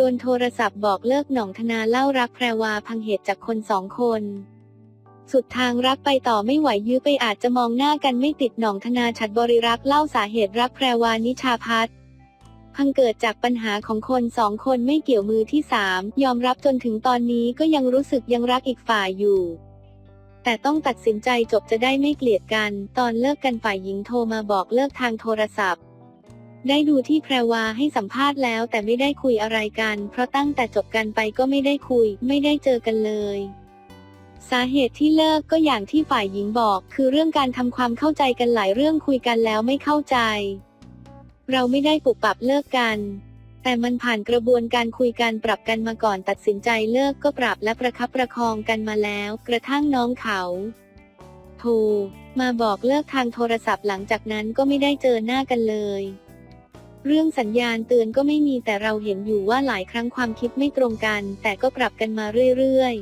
โดนโทรศัพท์บอกเลิกหน่องธนาเล่ารักแพรวาพังเหตุจากคนสองคน สุดทางรักไปต่อไม่ไหวยื้อไปอาจจะมองหน้ากันไม่ติดหน่องธนาฉัดบริรักเล่าสาเหตุรักแพรวานิชาพัฒน์พังเกิดจากปัญหาของคนสองคนไม่เกี่ยวมือที่สามยอมรับจนถึงตอนนี้ก็ยังรู้สึกยังรักอีกฝ่ายอยู่ แต่ต้องตัดสินใจจบจะได้ไม่เกลียดกัน ตอนเลิกกันฝ่ายหญิงโทรมาบอกเลิกทางโทรศัพท์ ได้ดูที่แพรวาให้สัมภาษณ์แล้วแต่ไม่ได้คุยอะไรกัน เพราะตั้งแต่จบกันไปก็ไม่ได้คุย ไม่ได้เจอกันเลย สาเหตุที่เลิกก็อย่างที่ฝ่ายหญิงบอก คือเรื่องการทำความเข้าใจกันหลายเรื่องคุยกันแล้วไม่เข้าใจ เราไม่ได้ปุบปับเลิกกัน แต่มันผ่านกระบวนการคุยกันปรับกันมาก่อนตัดสินใจเลิกก็ปรับและประคับประคองกันมาแล้ว กระทั่งน้องเขาโทรมาบอกเลิกทางโทรศัพท์หลังจากนั้นก็ไม่ได้เจอหน้ากันเลย เรื่องสัญญาณเตือนก็ไม่มีแต่เราเห็นอยู่ว่าหลายครั้งความคิดไม่ตรงกัน แต่ก็ปรับกันมาเรื่อย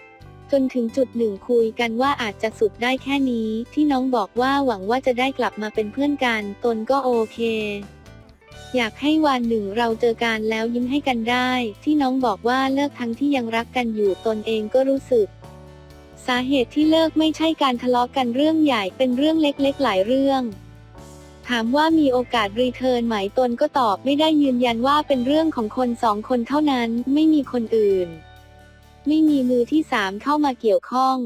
ๆ จนถึงจุดหนึ่งคุยกันว่าอาจจะสุดได้แค่นี้ ที่น้องบอกว่าหวังว่าจะได้กลับมาเป็นเพื่อนกัน ตนก็โอเค อยากให้วันหนึ่งเราเจอกันแล้วยิ้มให้กันได้ ที่น้องบอกว่าเลิกทั้งที่ยังรักกันอยู่ตนเองก็รู้สึกสาเหตุที่เลิกไม่ใช่การทะเลาะกันเรื่องใหญ่เป็นเรื่องเล็กๆ หลายเรื่อง ถามว่ามีโอกาสรีเทิร์นไหมตนก็ตอบไม่ได้ยืนยันว่าเป็นเรื่องของคนสองคนเท่านั้น ไม่มีคนอื่น ไม่มีมือที่สามเข้ามาเกี่ยวข้อง